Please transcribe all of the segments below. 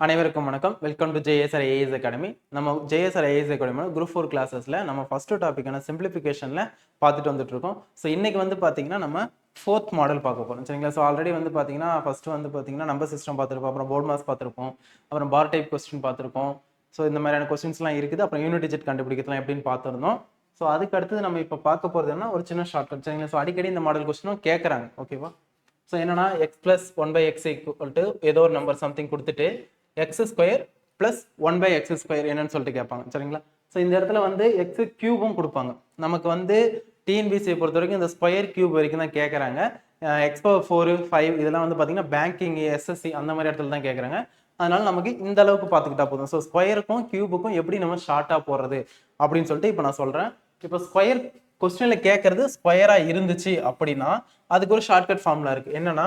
அனைவருக்கும் வணக்கம். Welcome to JSR AS academy நம்ம ஜேஎஸ்ஆர் ஏஎஸ் அகாடமியோட குரூப் ஃபோர் கிளாஸஸில் நம்ம ஃபஸ்ட்டு டாப்பிக்கான சிம்பிளிஃபிகேஷனில் பார்த்துட்டு வந்துட்டு இருக்கோம் ஸோ இன்னைக்கு வந்து பார்த்தீங்கன்னா நம்ம ஃபோர்த் மாடல் பார்க்க போகிறோம் சரிங்களா? ஸோ ஆல்ரெடி வந்து பார்த்தீங்கன்னா ஃபஸ்ட்டு வந்து பார்த்தீங்கன்னா நம்பர் சிஸ்டம் பார்த்துருப்போம். அப்புறம் போர்ட் மாஸ் பார்த்துருப்போம். அப்புறம் பார் டைப் கொஸ்டின் பார்த்துருப்போம். ஸோ இந்த மாதிரியான கொஸ்டின்ஸ்லாம் இருக்குது. அப்புறம் யூனிட் டிஜிட் கண்டுபிடிக்கலாம் எப்படின்னு பார்த்துருந்தோம். ஸோ அதுக்கு அடுத்து நம்ம இப்போ பார்க்க போகிறது என்ன ஒரு சின்ன ஷார்ட்கட் சரிங்களா? ஸோ அடிக்கடி இந்த மாடல் கொஸ்டினும் கேட்குறாங்க ஓகேவா ஸோ என்னன்னா x plus one by x equal to ஏதோ ஒரு நம்பர் சம்திங் கொடுத்துட்டு x square plus one by x square என்னன்னு சொல்லிட்டு கேட்பாங்க சரிங்களா? ஸோ இந்த இடத்துல வந்து எக்ஸ் கியூபும் கொடுப்பாங்க. நமக்கு வந்து டிஎன்பிசியை பொறுத்த வரைக்கும் இந்த ஸ்கொயர் கியூப் வரைக்கும் தான் கேட்குறாங்க. எக்ஸ் பவர் ஃபைவ் இதெல்லாம் வந்து பார்த்தீங்கன்னா பேங்கிங் எஸ்எஸ்சி அந்த மாதிரி இடத்துல தான் கேட்குறாங்க. அதனால நமக்கு இந்த அளவுக்கு பார்த்துக்கிட்டா போதும். ஸோ ஸ்கொயருக்கும் கியூபுக்கும் எப்படி நம்ம ஷார்ட்டாக போடுறது அப்படின்னு சொல்லிட்டு இப்போ நான் சொல்கிறேன் இப்போ ஸ்கொயர் கொஸ்டினில் கேட்கறது ஸ்கொயராக இருந்துச்சு அப்படின்னா அதுக்கு ஒரு ஷார்ட்கட் ஃபார்முலா இருக்குது என்னன்னா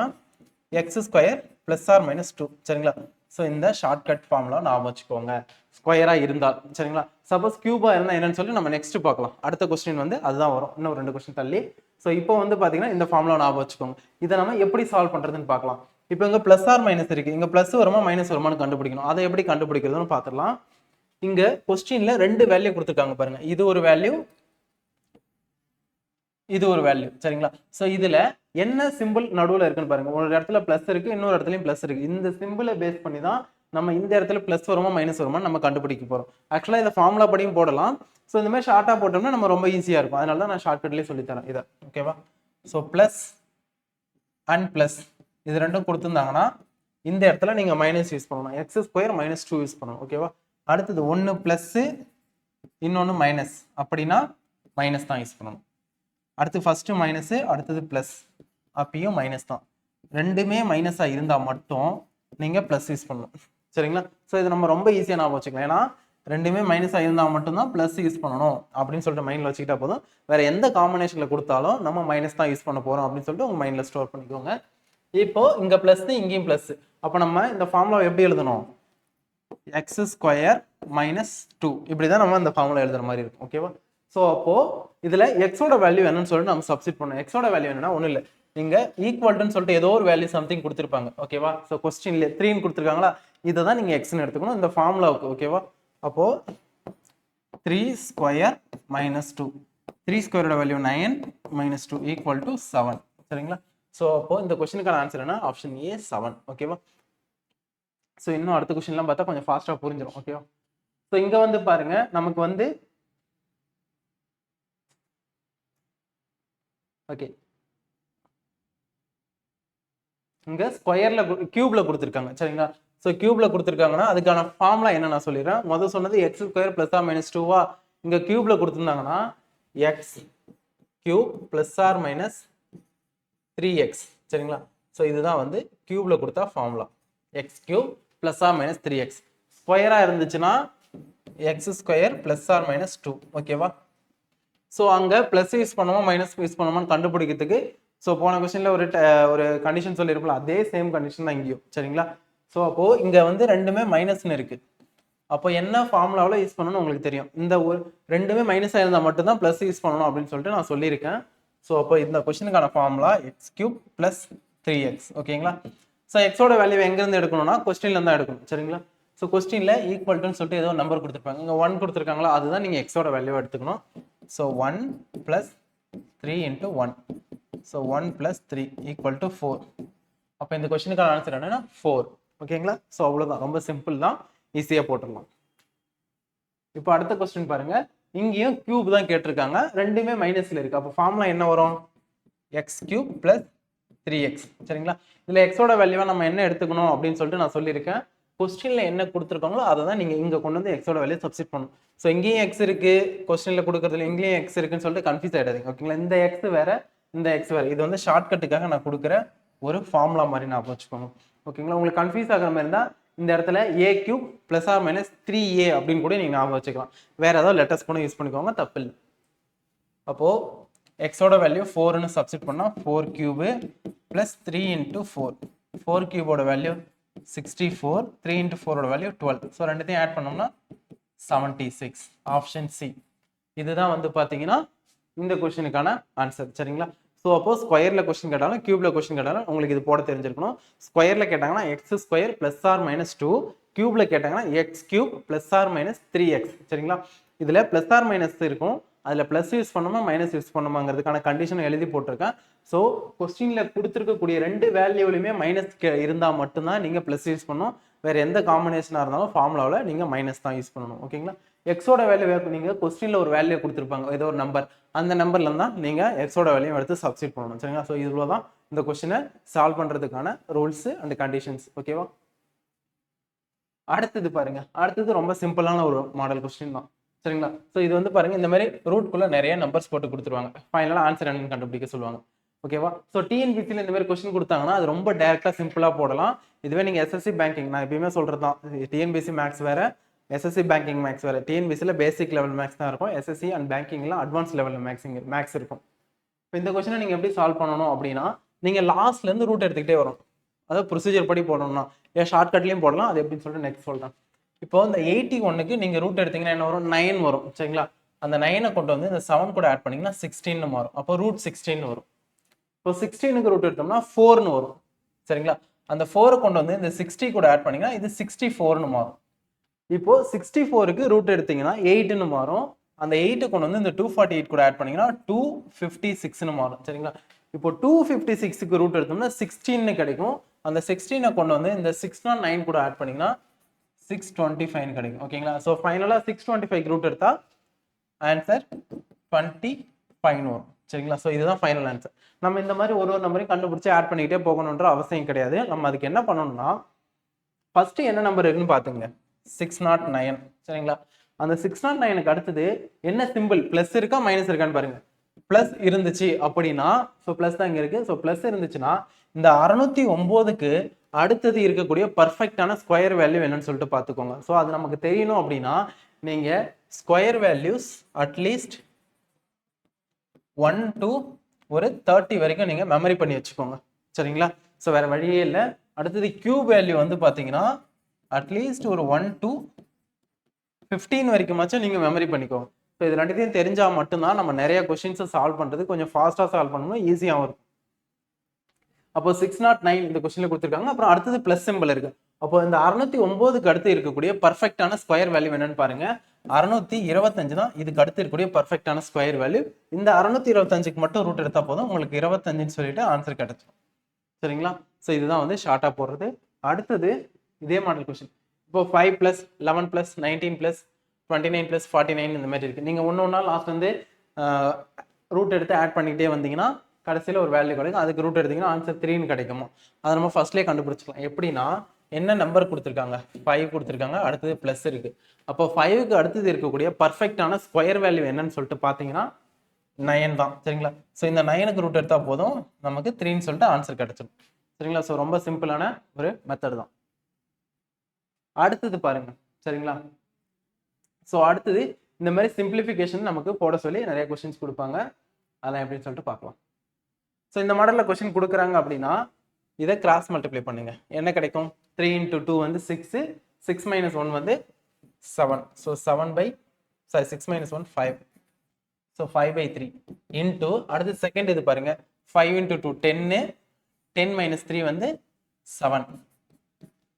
x square plus or minus two சரிங்களா? ஸோ இந்த ஷார்ட்கட் ஃபார்ம்லாம் ஞாபகம் வச்சுக்கோங்க. ஸ்கொயராக இருந்தால் சரிங்களா? சப்போஸ் கியூபா இருந்தால் என்னன்னு சொல்லி நம்ம நெக்ஸ்ட் பார்க்கலாம். அடுத்த கொஸ்டின் வந்து அதுதான் வரும். இன்னும் ரெண்டு கொஸ்டின் தள்ளி. ஸோ இப்போ வந்து பார்த்தீங்கன்னா இந்த ஃபார்முலா ஞாபகம் வச்சுக்கோங்க. இதை நம்ம எப்படி சால்வ் பண்ணுறதுன்னு பார்க்கலாம். இப்போ இங்கே ப்ளஸ் ஆர் மைனஸ் இருக்குது இங்கே ப்ளஸ் வருமா மைனஸ் வருமானு கண்டுபிடிக்கணும். அதை எப்படி கண்டுபிடிக்கிறதுன்னு பார்த்துடலாம் இங்கே கொஸ்டினில் ரெண்டு வேல்யூ கொடுத்துருக்காங்க பாருங்க. இது ஒரு வேல்யூ இது ஒரு வேல்யூ சரிங்களா? ஸோ இதுல என்ன சிம்பிள் நடுவில் இருக்குன்னு பாருங்க. ஒரு இடத்துல ப்ளஸ் இருக்கு இன்னொரு இடத்துலயும் ப்ளஸ் இருக்கு. இந்த சிம்பிளை பேஸ் பண்ணி தான் நம்ம இந்த இடத்துல ப்ளஸ் வருமா மைனஸ் வருமா நம்ம கண்டுபிடிக்க போறோம். ஆக்சுவலா இதை ஃபார்முலா படியும் போடலாம். ஸோ இந்த மாதிரி ஷார்ட்டா போட்டோம்னா நம்ம ரொம்ப ஈஸியா இருக்கும். அதனால தான் நான் ஷார்ட்கட்லேயே சொல்லித்தரேன் இதை. ஓகேவா ஸோ ப்ளஸ் அண்ட் ப்ளஸ் இது ரெண்டும் கொடுத்துருந்தாங்கன்னா இந்த இடத்துல நீங்க மைனஸ் யூஸ் பண்ணணும் x square minus two use பண்ணணும் ஓகேவா அடுத்தது ஒன்று ப்ளஸ்ஸு இன்னொன்று மைனஸ் அப்படின்னா மைனஸ் தான் யூஸ் பண்ணணும். அடுத்து ஃபஸ்ட்டு மைனஸு அடுத்தது ப்ளஸ் அப்பயும் மைனஸ் தான். ரெண்டுமே மைனஸாக இருந்தால் மட்டும் நீங்கள் ப்ளஸ் யூஸ் பண்ணணும். சரிங்களா? ஸோ இது நம்ம ரொம்ப ஈஸியாக ஞாபகம் வச்சுக்கலாம் ஏன்னா ரெண்டுமே மைனஸாக இருந்தால் மட்டும்தான் ப்ளஸ் யூஸ் பண்ணணும் அப்படின்னு சொல்லிட்டு மைண்டில் வச்சுக்கிட்டா போதும். வேறு எந்த காம்பினேஷனில் கொடுத்தாலும் நம்ம மைனஸ் தான் யூஸ் பண்ண போகிறோம் அப்படின்னு சொல்லிட்டு உங்கள் மைண்டில் ஸ்டோர் பண்ணிக்கோங்க. இப்போ இங்கே ப்ளஸ் இங்கேயும் ப்ளஸ் அப்போ நம்ம இந்த ஃபார்முலாவை எப்படி எழுதணும்? எக்ஸ் ஸ்கொயர் மைனஸ் டூ இப்படி தான் நம்ம இந்த ஃபார்முலா எழுதுற மாதிரி இருக்கும். ஓகேவா ஸோ அப்போது இதில் எக்ஸோட வேல்யூ என்னன்னு சொல்லிட்டு நம்ம சப்ஸ்டிட் பண்ணணும். எக்ஸோட வேல்யூ என்னன்னா ஒன்றும் இல்லை. இங்கே ஈக்குவல்ட்டுன்னு சொல்லிட்டு ஏதோ ஒரு வேல்யூ சம்திங் கொடுத்துருப்பாங்க. ஓகேவா ஸோ கொஸ்டின்ல த்ரீன்னு கொடுத்துருக்காங்களா? இதை தான் நீங்கள் எக்ஸ்னு எடுத்துக்கணும். இந்த ஃபார்முலாவுக்கு ஓகேவா அப்போது three square minus two three ஸ்கொயரோட value nine minus two equal to seven சரிங்களா? ஸோ அப்போ இந்த கொஸ்டினுக்கான ஆன்சர் என்ன? ஆப்ஷன் ஏ செவன் ஓகேவா ஸோ இன்னும் அடுத்த கொஸ்டின்லாம் பார்த்தா கொஞ்சம் ஃபாஸ்ட்டாக புரிஞ்சிடும் ஓகேவா ஸோ இங்கே வந்து பாருங்க. நமக்கு வந்து ஓகே இங்கே ஸ்கொயரில் கியூபில் கொடுத்துருக்காங்க. சரிங்களா? ஸோ கியூபில் கொடுத்துருக்காங்கன்னா அதுக்கான ஃபார்முலா என்ன நான் சொல்லிடுறேன். முதல் சொன்னது x square plus or minus டூவா இங்கே கியூபில் கொடுத்துருந்தாங்கன்னா x cube plus or minus three x சரிங்களா? ஸோ இதுதான் வந்து கியூபில் கொடுத்தா formula x cube plus or minus three x ஸ்கொயராக இருந்துச்சுன்னா x square plus or minus two ஓகேவா ஸோ அங்கே ப்ளஸ் யூஸ் பண்ணுவோம் மைனஸ் யூஸ் பண்ணுவோம்னு கண்டுபிடிக்கிறதுக்கு ஸோ போன கொஸ்டினில் ஒரு ட- ஒரு கண்டிஷன் சொல்லியிருப்போம் அதே சேம் கண்டிஷன் தான் இங்கேயும். சரிங்களா? ஸோ அப்போது இங்கே வந்து ரெண்டுமே மைனஸ்னு இருக்கு. அப்போ என்ன ஃபார்முலாவில் யூஸ் பண்ணணும்னு உங்களுக்கு தெரியும். இந்த ஒரு ரெண்டுமே மைனஸாக இருந்தால் மட்டும்தான் ப்ளஸ் யூஸ் பண்ணணும் அப்படின்னு சொல்லிட்டு நான் சொல்லியிருக்கேன். ஸோ அப்போ இந்த கொஸ்டினுக்கான formula x cube plus three x ஓகேங்களா ஸோ எக்ஸோட வேல்யூ எங்கேருந்து எடுக்கணும்னா கொஸ்டின்ல தான் எடுக்கணும். சரிங்களா? ஸோ கொஸ்டினில் ஈக்குவல்ட்டுன்னு சொல்லிட்டு ஏதோ நம்பர் கொடுத்துருப்பாங்க. இங்கே ஒன் கொடுத்துருக்காங்களா? அதுதான் நீங்கள் எக்ஸோட வேல்யூ எடுத்துக்கணும். So one plus three into one so one plus three equal to four அப்போ இந்த கொஸ்டினுக்கான ஆன்சர் என்னன்னா ஃபோர் ஓகேங்களா ஸோ அவ்வளோதான் ரொம்ப சிம்பிள் தான். ஈஸியாக போட்டுடலாம். இப்போ அடுத்த கொஸ்டின் பாருங்க. இங்கேயும் கியூப் தான் கேட்டிருக்காங்க. ரெண்டுமே மைனஸில் இருக்குது அப்போ ஃபார்முலா என்ன வரும்? X cube plus three x சரிங்களா? இதில் எக்ஸோட வேல்யூவாக நம்ம என்ன எடுத்துக்கணும் அப்படின்னு சொல்லிட்டு நான் சொல்லியிருக்கேன். கொஸ்டினில் என்ன கொடுத்துருக்காங்களோ அதை தான் நீங்கள் இங்கே கொண்டு வந்து எக்ஸோட வேலையை சப்ஸ்டிட் பண்ணணும். ஸோ இங்கேயும் எக்ஸ் இருக்குது கொஸ்டினில் கொடுக்குறதுல இங்கேயும் எக்ஸ் இருக்குன்னு சொல்லிட்டு கன்ஃபியூஸ் ஆகிடாதீங்க ஓகேங்களா இந்த எக்ஸ் வேறு இந்த எக்ஸ் வேறு. இது வந்து ஷார்ட்கட்டுக்காக நான் கொடுக்குற ஒரு ஃபார்முலா மாதிரி நான் வச்சுக்கோங்க ஓகேங்களா உங்களுக்கு கன்ஃபியூஸ் ஆகிற மாதிரி இருந்தால் இந்த இடத்துல a cube plus or minus three a அப்படின்னு கூட நீங்கள் ஞாபகம் வச்சுக்கலாம். வேறு ஏதாவது லெட்டர்ஸ் கூட யூஸ் பண்ணிக்கோங்க தப்பு இல்லை அப்போது எக்ஸோட வேல்யூ ஃபோர்னு சப்ஸ்டிட் பண்ணால் four cube plus three into four four கியூபோட value sixty four three into ஃபோரோட வேல்யூ டுவெல் ஸோ ரெண்டுத்தையும் ஆட் பண்ணோம்னா செவன்ட்டி சிக்ஸ் ஆப்ஷன் சி இதுதான் வந்து பார்த்தீங்கன்னா இந்த கொஷினுக்கான ஆன்சர் சரிங்களா? ஸோ அப்போ ஸ்கொயரில் கொஸ்டின் கேட்டாலும் கியூப்ல கொஸ்டின் கேட்டாலும் உங்களுக்கு இது போட தெரிஞ்சிருக்கணும். ஸ்கொயரில் கேட்டாங்கன்னா x square plus or minus two கியூப்ல கேட்டாங்கன்னா x cube plus or minus three x சரிங்களா? இதுல பிளஸ் ஆர் மைனஸ் இருக்கும். அதில் ப்ளஸ் யூஸ் பண்ணுமா மைனஸ் யூஸ் பண்ணுமாங்கிறதுக்கான கண்டிஷனை எழுதி போட்டிருக்கேன். ஸோ கொஸ்டினில் கொடுத்துருக்கக்கூடிய ரெண்டு வேல்யூலையுமே மைனஸ் இருந்தால் மட்டும்தான் நீங்கள் ப்ளஸ் யூஸ் பண்ணணும். வேறு எந்த காம்பினேஷனாக இருந்தாலும் ஃபார்முலாவில் நீங்கள் மைனஸ் தான் யூஸ் பண்ணணும். ஓகேங்களா எக்ஸோட வேல்யூ நீங்கள் கொஸ்டினில் ஒரு வேல்யூ கொடுத்துருப்பாங்க. ஏதோ ஒரு நம்பர் அந்த நம்பர்ல தான் நீங்கள் எக்ஸோட வேல்யூ எடுத்து சப்ஸ்டிட் பண்ணணும். சரிங்களா? ஸோ இவ்வளோ தான் இந்த கொஸ்டினை சால்வ் பண்ணுறதுக்கான ரூல்ஸ் அண்ட் கண்டிஷன்ஸ் ஓகேவா அடுத்தது பாருங்க. அடுத்தது ரொம்ப சிம்பிளான ஒரு மாடல் கொஸ்டின் தான். சரிங்களா? ஸோ இது வந்து பாருங்க இந்த மாதிரி ரூட்குள்ள நிறைய நம்பர்ஸ் போட்டு கொடுத்துருவாங்க. ஃபைனலாக ஆன்சர் என்னன்னு கண்டுபிடிக்க சொல்லுவாங்க. ஓகேவா ஸோ டிஎன்பிசியில் இந்த மாதிரி கொஸ்டின் கொடுத்தாங்கன்னா அது ரொம்ப டேரெக்டாக சிம்பிளாக போடலாம். இதுவே நீங்கள் எஸ்எஸ்சி பேங்கிங் நான் எப்பயுமே சொல்கிறது தான். டிஎன்பிசி மேக்ஸ் வேறு எஸ்எஸ்சி பேங்கிங் மேக்ஸ் வேறு. டிஎன்பிசியில் பேசிக் லெவல் மேக்ஸ் தான் இருக்கும். எஸ்எஸ்சி அண்ட் பேங்கிங்லாம் அட்வான்ஸ் லெவலில் மேக்ஸிங் மேக்ஸ் இருக்கும். இப்போ இந்த கொஸ்டினை நீங்கள் எப்படி சால்வ் பண்ணணும் அப்படின்னா நீங்கள் லாஸ்ட்லேருந்து ரூட் எடுத்துக்கிட்டே வரும் அதாவது ப்ரொசீஜர் படி போடணும்னா. ஏன் ஷார்ட்கட்லேயும் போடலாம். அது எப்படின்னு சொல்லிட்டு நெக்ஸ்ட் சொல்கிறேன் இப்போ இந்த எயிட்டி ஒன்னுக்கு நீங்கள் ரூட் எடுத்தீங்கன்னா என்ன வரும்? நைன் வரும். சரிங்களா? அந்த நைனை கொண்டு வந்து இந்த செவன் கூட ஆட் பண்ணீங்கன்னா சிக்ஸ்டீன் மாறும். அப்போ ரூட் சிக்ஸ்டீன் வரும். இப்போ சிக்ஸ்டீனுக்கு ரூட் எடுத்தோம்னா ஃபோர்னு வரும். சரிங்களா? அந்த ஃபோரை கொண்டு வந்து இந்த சிக்ஸ்டி கூட ஆட் பண்ணீங்கன்னா இது சிக்ஸ்டி ஃபோர்னு மாறும். இப்போ சிக்ஸ்டி ஃபோருக்கு ரூட் எடுத்தீங்கன்னா எயிட்னு மாறும். அந்த எயிட்டை கொண்டு வந்து இந்த டூ ஃபார்ட்டி எயிட் கூட ஆட் பண்ணீங்கன்னா டூ ஃபிஃப்டி சிக்ஸ்னு மாறும். சரிங்களா? இப்போ டூ ஃபிஃப்டி சிக்ஸுக்கு ரூட் எடுத்தோம்னா சிக்ஸ்டீன்னு கிடைக்கும். அந்த சிக்ஸ்டீனை கொண்டு வந்து இந்த சிக்ஸ் நாட் நைன் கூட ஆட் பண்ணீங்கன்னா சிக்ஸ் டுவெண்ட்டி ஃபைவ் கிடைக்கும். ஓகேங்களா ஸோ ஃபைனலாக சிக்ஸ் டுவெண்ட்டி ஃபைவ் ரூட் எடுத்தால் ஆன்சர் டுவெண்ட்டி ஃபைவ் வரும். சரிங்களா? ஸோ இதுதான் ஃபைனல் ஆன்சர் நம்ம இந்த மாதிரி ஒரு ஒரு நம்பரையும் கண்டுபிடிச்சி ஆட் பண்ணிக்கிட்டே போகணுன்ற அவசியம் கிடையாது. நம்ம அதுக்கு என்ன பண்ணணும்னா ஃபஸ்ட்டு என்ன நம்பர் இருக்குன்னு பார்த்துங்க சிக்ஸ் நாட் நைன் சரிங்களா? அந்த சிக்ஸ் நாட் நைனுக்கு அடுத்தது என்ன சிம்பிள் ப்ளஸ் இருக்கா மைனஸ் இருக்கான்னு பாருங்க. ப்ளஸ் இருந்துச்சு அப்படின்னா ஸோ ப்ளஸ் தான் இங்கே இருக்குது ஸோ ப்ளஸ் இருந்துச்சுன்னா இந்த அறநூற்றி ஒம்போதுக்கு அடுத்தது இருக்கக்கூடிய பர்ஃபெக்டான ஸ்கொயர் வேல்யூ என்னன்னு சொல்லிட்டு பார்த்துக்கோங்க. ஸோ அது நமக்கு தெரியணும் அப்படின்னா நீங்கள் square values at least one to ஒரு தேர்ட்டி வரைக்கும் நீங்கள் மெமரி பண்ணி வச்சுக்கோங்க. சரிங்களா? ஸோ வேறு வழியே இல்லை. அடுத்தது கியூப் வேல்யூ வந்து பார்த்தீங்கன்னா அட்லீஸ்ட் ஒரு ஒன் டு ஃபிஃப்டீன் வரைக்குமாச்சும் நீங்கள் மெமரி பண்ணிக்கோங்க. ஸோ இது ரெண்டுத்தையும் தெரிஞ்சால் மட்டும்தான் நம்ம நிறைய கொஷின்ஸை சால்வ் பண்ணுறது கொஞ்சம் ஃபாஸ்ட்டாக சால்வ் பண்ணணும் ஈஸியாகவும் இருக்கும். அப்போ சிக்ஸ் நாட் நைன் இந்த கொஸ்டின்ல கொடுத்துருக்காங்க. அப்புறம் அடுத்தது பிளஸ் சிம்பிள் இருக்கு. அப்போ இந்த அறுநூத்தி ஒன்பதுக்கு அடுத்து இருக்கக்கூடிய பர்ஃபெக்டான ஸ்கொயர் வேல்யூ என்னன்னு பாருங்க. அறுநூத்தி இருபத்தஞ்சு தான் இதுக்கு அடுத்து இருக்கக்கூடிய பர்ஃபெக்டான ஸ்கொயர் வேல்யூ இந்த அறுநூத்தி இருபத்தஞ்சுக்கு மட்டும் ரூட் எடுத்தா போதும். உங்களுக்கு இருபத்தஞ்சுன்னு சொல்லிட்டு ஆன்சர் கிடைச்சிடும் சரிங்களா? ஸோ இதுதான் வந்து ஷார்ட்டா போடுறது. அடுத்தது இதே மாடல் கொஸ்டின் இப்போ five plus eleven plus nineteen plus twenty nine plus forty nine இந்த மாதிரி இருக்குது நீங்கள் ஒன்று ஒன்றா லாஸ்ட் வந்து ரூட் எடுத்து ஆட் பண்ணிக்கிட்டே வந்தீங்கன்னா கடைசியில் ஒரு வேல்யூ கிடைக்கும். அதுக்கு ரூட் எடுத்தீங்கன்னா ஆன்சர் த்ரீன்னு கிடைக்குமா? அதை நம்ம ஃபர்ஸ்ட்லேயே கண்டுபிடிச்சிக்கலாம். எப்படின்னா என்ன நம்பர் கொடுத்துருக்காங்க? ஃபைவ் கொடுத்துருக்காங்க. அடுத்தது ப்ளஸ் இருக்குது அப்போ ஃபைவுக்கு அடுத்தது இருக்கக்கூடிய பர்ஃபெக்டான ஸ்கொயர் வேல்யூ என்னன்னு சொல்லிட்டு பார்த்தீங்கன்னா நயன் தான். சரிங்களா? ஸோ இந்த நயனுக்கு ரூட் எடுத்தால் போதும். நமக்கு த்ரீன்னு சொல்லிட்டு ஆன்சர் கிடச்சிடும் சரிங்களா? ஸோ ரொம்ப சிம்பிளான ஒரு மெத்தட் தான். அடுத்தது பாருங்க. சரிங்களா? ஸோ அடுத்தது இந்த மாதிரி சிம்பிளிஃபிகேஷன் நமக்கு போட சொல்லி நிறைய கொஸ்டின்ஸ் கொடுப்பாங்க. அதெல்லாம் எப்படின்னு சொல்லிட்டு பார்க்கலாம். ஸோ இந்த மாடலில் கொஸ்டின் கொடுக்குறாங்க அப்படின்னா இதை கிராஸ் மல்டிப்ளை பண்ணுங்க. என்ன கிடைக்கும்? த்ரீ இன்ட்டு டூ வந்து சிக்ஸு சிக்ஸ் மைனஸ் ஒன் வந்து seven so seven by sorry six minus one five so five by three into அடுத்து செகண்ட் இது பாருங்கள் ஃபைவ் இன்ட்டு டூ டென்னு டென் மைனஸ் த்ரீ வந்து seven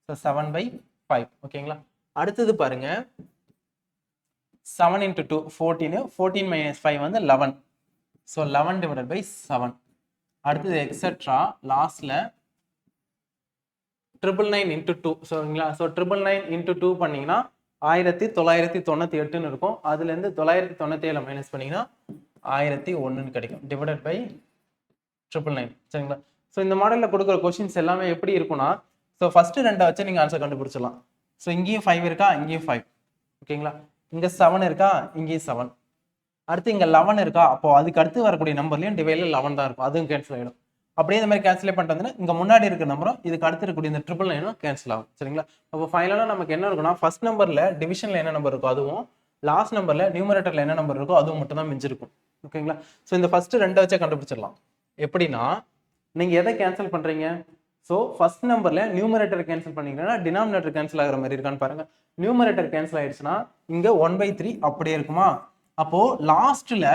so seven by five ஓகேங்களா அடுத்தது பாருங்க. Seven into two fourteen fourteen minus five வந்து eleven so eleven divided by seven அடுத்தது எக்ஸெட்ரா லாஸ்ட்ல ட்ரிபிள் நைன் இன்ட்டு டூ சரிங்களா? So triple nine into two பண்ணீங்கன்னா ஆயிரத்தி தொள்ளாயிரத்தி தொண்ணூற்றி எட்டுன்னு இருக்கும். அதுலேருந்து தொள்ளாயிரத்தி தொண்ணூற்றி ஏழு மைனஸ் பண்ணீங்கன்னா ஆயிரத்தி ஒன்றுன்னு கிடைக்கும். டிவைடட் பை ட்ரிபிள் நைன் சரிங்களா? ஸோ இந்த மாடலில் கொடுக்குற கொஷின்ஸ் எல்லாமே எப்படி இருக்கும்னா ஸோ ஃபஸ்ட்டு ரெண்டை வச்சு நீங்கள் ஆன்சர் கண்டுபிடிச்சிடலாம். ஸோ இங்கேயும் ஃபைவ் இருக்கா? இங்கேயும் ஃபைவ் ஓகேங்களா? இங்கே செவன் இருக்கா? இங்கேயும் செவன் அடுத்து இங்கே லெவன் இருக்கா? அப்போ அதுக்கு அடுத்து வரக்கூடிய நம்பர்லையும் டிவைடில் லெவன் தான் இருக்கும். அதுவும் கேன்சல் ஆகிடும் அப்படியே இந்த மாதிரி கேன்சலே பண்ணிட்டு வந்தீங்கன்னா இங்கே முன்னாடி இருக்க நம்பரும் இதுக்கு அடுத்து இருக்கக்கூடிய இந்த ட்ரிபிள் நைனும் கேன்சல் ஆகும். சரிங்களா? அப்போ ஃபைனலாக நமக்கு என்ன இருக்குன்னா ஃபர்ஸ்ட் நம்பரில் டிவிஷனில் என்ன நம்பர் இருக்கோ அதுவும் லாஸ்ட் நம்பரில் நியூமரேட்டரில் என்ன நம்பர் இருக்கோ அதுவும் மட்டும் தான் மிஞ்சிருக்கும். ஓகேங்களா? ஸோ இந்த ஃபஸ்ட்டு ரெண்டை வச்சே கண்டுபிடிச்சிடலாம். எப்படின்னா நீங்கள் எதை கேன்சல் பண்ணுறீங்க ஸோ ஃபர்ஸ்ட் நம்பரில் நியூமரேட்டர் கேன்சல் பண்ணிங்கன்னா டினாமினேட்டர் கேன்சல் ஆகிற மாதிரி இருக்கான்னு பாருங்கள் நியூமரேட்டர் கேன்சல் ஆயிடுச்சுன்னா இங்கே ஒன் பை த்ரீ அப்படியே இருக்குமா? அப்போ லாஸ்ட்ல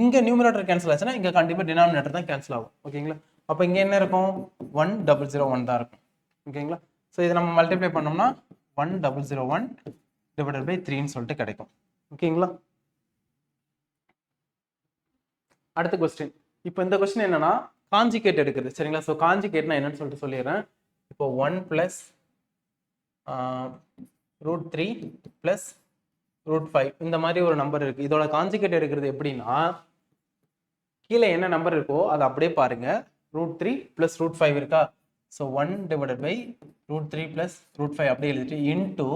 இங்க நியூமரேட்டர் கேன்சல் ஆச்சுன்னா இங்க கண்டிப்பா டினாமினேட்டர் தான் கேன்சல் ஆகும். ஓகேங்களா அப்போ இங்க என்ன இருக்கும்? ஒன் டபுள் ஜீரோ ஒன் தான் இருக்கும். ஓகேங்களா ஸோ இதை நம்ம மல்டிப்ளை பண்ணோம்னா one double zero one divided by த்ரீன்னு சொல்லிட்டு கிடைக்கும். ஓகேங்களா அடுத்த கொஸ்டின் இப்போ இந்த கொஸ்டின் என்னன்னா காஞ்சிகேட் எடுக்குது சரிங்களா? ஸோ காஞ்சிகேட்னா என்னன்னு சொல்லிட்டு சொல்லிடுறேன். இப்போ one plus root three plus root five இந்த மாதிரி ஒரு நம்பர் இருக்குது இதோட கான்சிகேட் எடுக்கிறது எப்படின்னா கீழே என்ன நம்பர் இருக்கோ அதை அப்படியே பாருங்கள் root three plus root five இருக்கா? So one divided by root three plus root five அப்படியே எழுதிட்டு இன்டூ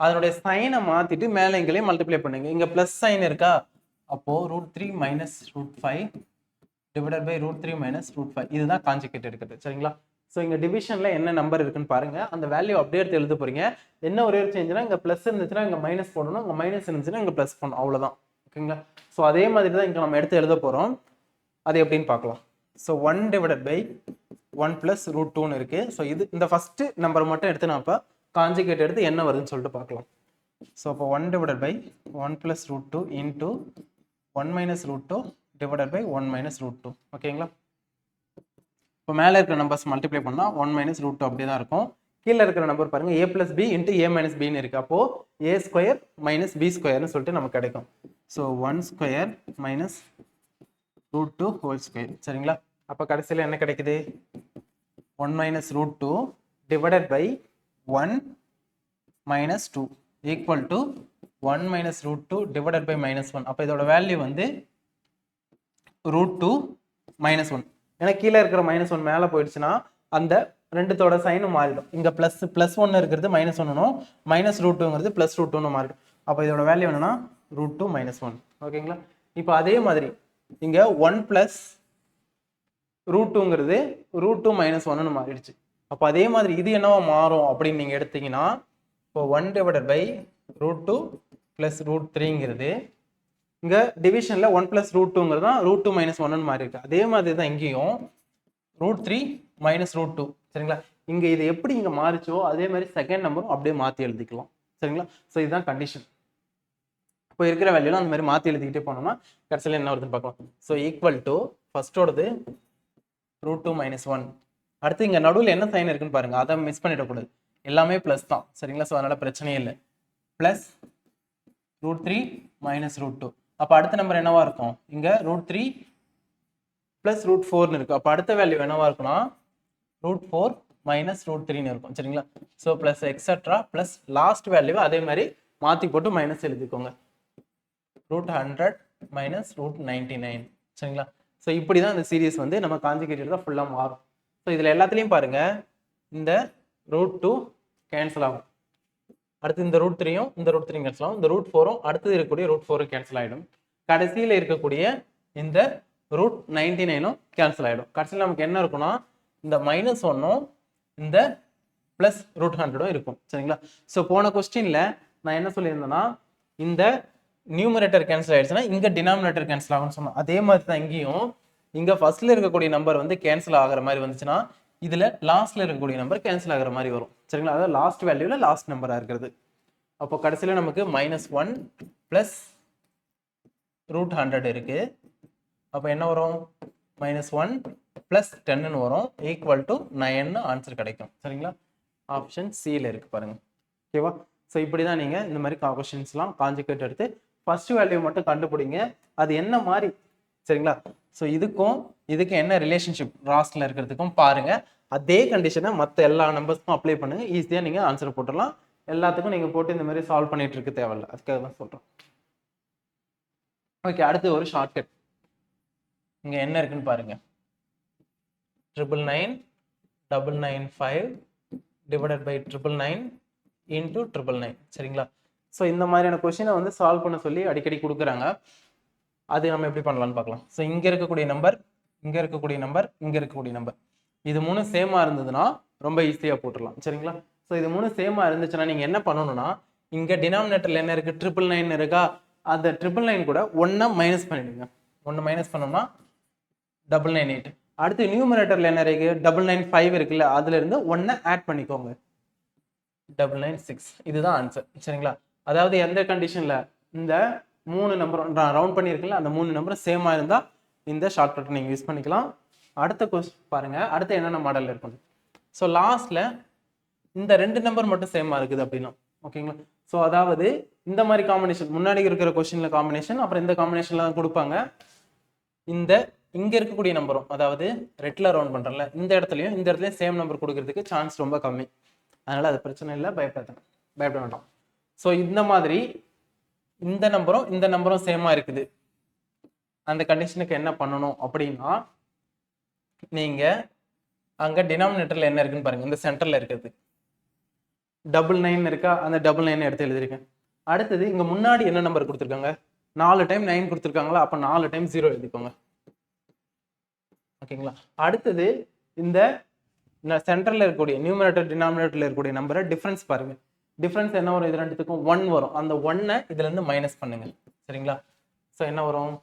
அதனுடைய சைனை மாற்றிட்டு மேலே இங்கேயே மல்டிப்ளை பண்ணுங்க. இங்கே ப்ளஸ் சைன் இருக்கா? அப்போது root three minus root five divided by root three minus root five இதுதான் கான்சிகேட் எடுக்கிறது. சரிங்களா? ஸோ இங்கே டிவிஷனில் என்ன நம்பர் இருக்குன்னு பாருங்கள் அந்த வேல்யூ அப்படியே எடுத்து எழுத போகிறீங்க என்ன ஒரே ஒரு சேஞ்சுனா இங்கே ப்ளஸ் இருந்துச்சுன்னா இங்கே மைனஸ் போடணும். இங்கே மைனஸ் இருந்துச்சுன்னா இங்கே ப்ளஸ் போடணும். அவ்வளோதான் ஓகேங்களா ஸோ அதே மாதிரி தான் இங்கே நம்ம எடுத்து எழுத போகிறோம் அது எப்படின்னு பார்க்கலாம். So one divided by one plus root டூன்னு இருக்குது ஸோ இது இந்த ஃபஸ்ட்டு நம்பர் மட்டும் எடுத்து நான் இப்போ காஞ்சிகேட் எடுத்து என்ன வருதுன்னு சொல்லிட்டு பார்க்கலாம். ஸோ இப்போ one divided by one plus root two into one minus root two divided by one minus root two ஓகேங்களா இப்போ மேலே இருக்கிற நம்பர்ஸ் மல்டிப்ளை பண்ணால் ஒன் மைனஸ் ரூட் டூ அப்படி தான் இருக்கும். கீழே இருக்கிற நம்பர் பாருங்கள் a plus b into a minus பின்னு இருக்குது அப்போது ஏ ஸ்கொயர் மைனஸ் பி ஸ்கொயர்னு சொல்லிட்டு நமக்கு கிடைக்கும். So one square minus root two whole square சரிங்களா? அப்போ கடைசியில் என்ன கிடைக்குது? One minus root two divided by one minus two equal to one minus root two divided by minus one அப்போ இதோட வேல்யூ வந்து ரூட் டூ மைனஸ் ஒன் ஏன்னா கீழே இருக்கிற மைனஸ் ஒன் மேலே போயிடுச்சுன்னா அந்த ரெண்டுத்தோட சைனும் மாறிடும். இங்கே ப்ளஸ் ப்ளஸ் ஒன்று இருக்கிறது மைனஸ் ஒன்னும் மைனஸ் ரூட் டூங்கிறது ப்ளஸ் ரூட் டூன்னு மாறிடும். அப்போ இதோட வேல்யூ என்னன்னா ரூட் டூ மைனஸ் ஒன் ஓகேங்களா இப்போ அதே மாதிரி இங்கே ஒன் ப்ளஸ் ரூட் டூங்கிறது ரூட் டூ மைனஸ் ஒன்னு மாறிடுச்சு. அப்போ அதே மாதிரி இது என்னவா மாறும் அப்படின்னு நீங்கள் எடுத்தீங்கன்னா இப்போ one divided by root two plus root த்ரீங்கிறது இங்கே டிவிஷனில் ஒன் ப்ளஸ் ரூட் டூங்கிறது தான் ரூட் டூ மைனஸ் ஒன்னு மாறி இருக்குது அதே மாதிரி தான் இங்கேயும் root three minus root two சரிங்களா? இங்கே இது எப்படி இங்கே மாறிச்சோ அதே மாதிரி செகண்ட் நம்பரும் அப்படியே மாற்றி எழுதிக்கலாம். சரிங்களா? ஸோ இதுதான் கண்டிஷன் இப்போ இருக்கிற வேல்யூலாம் அந்த மாதிரி மாற்றி எழுதிக்கிட்டே போனோம்னா கடைசியில் என்ன வருதுன்னு பார்க்கலாம். ஸோ ஈக்குவல் டு ஃபஸ்ட்டோடது ரூட் டூ மைனஸ் ஒன் அடுத்து இங்கே நடுவில் என்ன சைன் இருக்குன்னு பாருங்கள் அதை மிஸ் பண்ணிடக்கூடாது. எல்லாமே ப்ளஸ் தான். சரிங்களா? ஸோ அதனால் பிரச்சனையே இல்லை. Plus root three minus root two அப்போ அடுத்த நம்பர் என்னவா இருக்கும்? இங்கே ரூட் த்ரீ ப்ளஸ் ரூட் ஃபோர்னு இருக்கும் அப்போ அடுத்த வேல்யூ என்னவா இருக்குன்னா ரூட் ஃபோர் மைனஸ் ரூட் த்ரீன்னு இருக்கும். சரிங்களா? So plus etcetera plus last value அதே மாதிரி மாற்றி போட்டு மைனஸ் எழுதிக்கோங்க. Root hundred minus root ninety nine சரிங்களா? ஸோ இப்படி தான் இந்த சீரியஸ் வந்து நம்ம காஞ்சிகேட்டட் தான் ஃபுல்லாக மாறும். ஸோ இதில் எல்லாத்துலேயும் பாருங்கள் இந்த ரூட் டூ கேன்சல் ஆகும். அடுத்து இந்த ரூட் த்ரீயும் இந்த ரூட் த்ரீ கேன்சல் ஆகும். இந்த ரூட் ஃபோரும் அடுத்தது இருக்கக்கூடிய ரூட் ஃபோரும் கேன்சல் ஆகிடும் கடைசியில் இருக்கக்கூடிய இந்த ரூட் நைன்டி நைனும் கேன்சல் ஆகிடும் கடைசியில் நமக்கு என்ன இருக்கும்னா இந்த மைனஸ் ஒன்றும் இந்த ப்ளஸ் ரூட் ஹண்ட்ரடும் இருக்கும். சரிங்களா? ஸோ போன கொஸ்டினில் நான் என்ன சொல்லியிருந்தேன்னா இந்த நியூமரேட்டர் கேன்சல் ஆகிடுச்சுன்னா இங்கே டினாமினேட்டர் கேன்சல் ஆகும்னு சொன்னோம் அதே மாதிரி தான் இங்கேயும் இங்கே ஃபர்ஸ்ட்ல இருக்கக்கூடிய நம்பர் வந்து கேன்சல் ஆகிற மாதிரி வந்துச்சுன்னா இதில் லாஸ்ட்டில் இருக்கக்கூடிய நம்பர் கேன்சல் ஆகிற மாதிரி வரும். சரிங்களா? அதாவது லாஸ்ட் வேல்யூவில் லாஸ்ட் நம்பராக இருக்கிறது. அப்போ கடைசியில் நமக்கு minus one plus root hundred இருக்குது அப்போ என்ன வரும்? மைனஸ் ஒன் ப்ளஸ் டென்னு வரும். ஈக்குவல் டு நைன்னு ஆன்சர் கிடைக்கும். சரிங்களா? ஆப்ஷன் சியில் இருக்குது பாருங்கள் ஓகேவா ஸோ இப்படி தான் நீங்கள் இந்த மாதிரி கொஷின்ஸ்லாம் காஞ்சிகேட் எடுத்து ஃபர்ஸ்ட் வேல்யூ மட்டும் கண்டுபிடிங்க. அது என்ன மாதிரி சரிங்களா? ஸோ இதுக்கும் இதுக்கு என்ன ரிலேஷன்ஷிப் ராஸ்ட்ல இருக்கிறதுக்கும் பாருங்க. அதே கண்டிஷனை மற்ற எல்லா நம்பர்ஸ்க்கும் அப்ளை பண்ணுங்க. ஈஸியாக நீங்கள் ஆன்சர் போட்டுடலாம். எல்லாத்துக்கும் நீங்கள் போட்டு இந்த மாதிரி சால்வ் பண்ணிட்டு இருக்க தேவையில்ல. அதுக்காக தான் சொல்கிறோம் ஓகே அடுத்து ஒரு ஷார்ட்கட் இங்கே என்ன இருக்குன்னு பாருங்க. Triple nine double nine five divided by triple nine into triple nine சரிங்களா? ஸோ இந்த மாதிரியான கொஷினை வந்து சால்வ் பண்ண சொல்லி அடிக்கடி கொடுக்குறாங்க. அது நம்ம எப்படி பண்ணலாம்னு பார்க்கலாம். ஸோ இங்கே இருக்கக்கூடிய நம்பர் இங்கே இருக்கக்கூடிய நம்பர் இங்கே இருக்கக்கூடிய நம்பர் இது மூணு சேமாக இருந்ததுன்னா ரொம்ப ஈஸியாக போட்டுடலாம். சரிங்களா? ஸோ இது மூணு சேமாக இருந்துச்சுன்னா நீங்கள் என்ன பண்ணணும்னா இங்கே டினாமினேட்டரில் என்ன இருக்குது ட்ரிபிள் நைன் இருக்கா? அந்த ட்ரிபிள் நைன் கூட ஒன்றை மைனஸ் பண்ணிடுங்க. ஒன்று மைனஸ் பண்ணோம்னா டபுள் நைன் எயிட் அடுத்து நியூமரேட்டரில் என்ன இருக்குது டபுள் நைன் ஃபைவ் இருக்குல்ல அதுலேருந்து ஒன்றை ஆட் பண்ணிக்கோங்க. டபுள் நைன் சிக்ஸ் இதுதான் ஆன்சர் சரிங்களா? அதாவது எந்த கண்டிஷனில் இந்த மூணு நம்பர் ரவுண்ட் பண்ணியிருக்கல அந்த மூணு நம்பரும் சேமாக இருந்தால் இந்த ஷார்ட்கட்டை நீங்கள் யூஸ் பண்ணிக்கலாம். அடுத்த கொஸ்டின் பாருங்கள் அடுத்து என்னென்ன மாடல் இருக்கும் ஸோ லாஸ்ட்டில் இந்த ரெண்டு நம்பர் மட்டும் சேமாக இருக்குது அப்படின்னா ஓகேங்களா ஸோ அதாவது இந்த மாதிரி காம்பினேஷன் முன்னாடி இருக்கிற கொஷினில் காம்பினேஷன் அப்புறம் இந்த காம்பினேஷனில் தான் கொடுப்பாங்க. இந்த இங்கே இருக்கக்கூடிய நம்பரும் அதாவது ரெட்டில் ரவுண்ட் பண்ணுறல இந்த இடத்துலையும் இந்த இடத்துலையும் சேம் நம்பர் கொடுக்கறதுக்கு சான்ஸ் ரொம்ப கம்மி. அதனால் அது பிரச்சனை இல்லை பயப்பட பயப்பட வேண்டாம். ஸோ இந்த மாதிரி இந்த நம்பரும் இந்த நம்பரும் சேமா இருக்குது. அந்த கண்டிஷனுக்கு என்ன பண்ணணும் அப்படின்னா நீங்க அங்க டினாமினேட்டர்ல என்ன இருக்குன்னு பாருங்க. இந்த சென்டர்ல இருக்கிறது டபுள் நைன் இருக்கா? அந்த டபுள் நைன் எடுத்து எழுதிருக்கேன் அடுத்தது இங்க முன்னாடி என்ன நம்பர் கொடுத்துருக்காங்க? நாலு டைம் நைன் கொடுத்துருக்காங்களா? அப்போ நாலு டைம் ஜீரோ எழுதிக்கோங்க. ஓகேங்களா அடுத்தது இந்த சென்டரில் இருக்கக்கூடிய நியூமரேட்டர் டினாமினேட்டரில் இருக்கக்கூடிய நம்பரை டிஃப்ரென்ஸ் பாருங்கள் டிஃப்ரென்ஸ் என்ன வரும்? இது ரெண்டுத்துக்கும் ஒன் வரும். அந்த ஒன்னை இதுல இருந்து மைனஸ் பண்ணுங்க. சரிங்களா? ஸோ என்ன வரும்?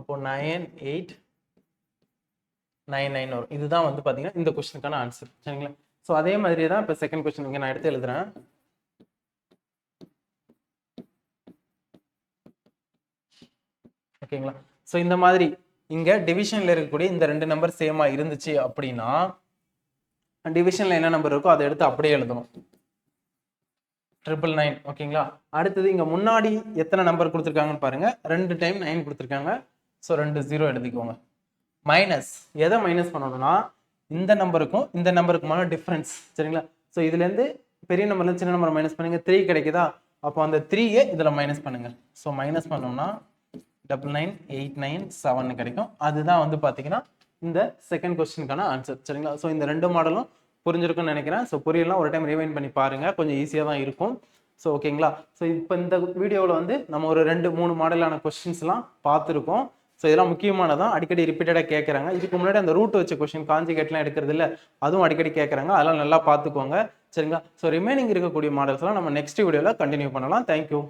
அப்போ நைன் எயிட் நைன் நைன் வரும். இதுதான் வந்து பார்த்தீங்கன்னா இந்த கொஸ்டினுக்கான ஆன்சர் சரிங்களா? ஸோ அதே மாதிரி தான் இப்போ செகண்ட் கொஸ்டின் இங்கே நான் எடுத்து எழுதுறேன். ஓகேங்களா? ஸோ இந்த மாதிரி இங்கே டிவிஷனில் இருக்கக்கூடிய இந்த ரெண்டு நம்பர் சேமா இருந்துச்சு அப்படின்னா டிவிஷனில் என்ன நம்பர் இருக்கோ அதை எடுத்து அப்படியே எழுதணும். ட்ரிபிள் நைன் ஓகேங்களா? அடுத்தது இங்கே முன்னாடி எத்தனை நம்பர் கொடுத்துருக்காங்கன்னு பாருங்கள் ரெண்டு டைம் நைன் கொடுத்துருக்காங்க. ஸோ ரெண்டு ஜீரோ எழுதிக்கோங்க மைனஸ் எதை மைனஸ் பண்ணணும்னா இந்த நம்பருக்கும் இந்த நம்பருக்குமான டிஃப்ரென்ஸ் சரிங்களா? ஸோ இதுலேருந்து பெரிய நம்பர்ல சின்ன நம்பர் மைனஸ் பண்ணுங்கள் த்ரீ கிடைக்குதா? அப்போ அந்த த்ரீயே இதில் மைனஸ் பண்ணுங்கள் ஸோ மைனஸ் பண்ணோம்னா double nine eight nine seven கிடைக்கும். அதுதான் வந்து பார்த்தீங்கன்னா இந்த செகண்ட் கொஸ்டினுக்கான ஆன்சர் சரிங்களா? ஸோ இந்த ரெண்டு மாடலும் புரிஞ்சிருக்கும்னு நினைக்கிறேன். ஸோ புரியலாம் ஒரு டைம் ரிவைன் பண்ணி பாருங்கள் கொஞ்சம் ஈஸியாக தான் இருக்கும். ஸோ ஓகேங்களா ஸோ இப்போ இந்த வீடியோவில் வந்து நம்ம ஒரு ரெண்டு மூணு மாடலான கொஸ்டின்ஸ்லாம் பார்த்துருக்கோம். ஸோ இதெல்லாம் முக்கியமானதான் அடிக்கடி ரிப்பீட்டடாக கேட்குறாங்க இதுக்கு முன்னாடி அந்த ரூட் வச்ச கொஸ்டின் காஞ்சிகேட்லாம் எடுக்கிறது இல்லை. அதுவும் அடிக்கடி கேட்குறாங்க அதெல்லாம் நல்லா பார்த்துக்கோங்க. சரிங்களா? ஸோ ரிமைனிங் இருக்கக்கூடிய மாடல்ஸ்லாம் நம்ம நெக்ஸ்ட் வீடியோவில் கண்டினியூ பண்ணலாம். தேங்க்யூ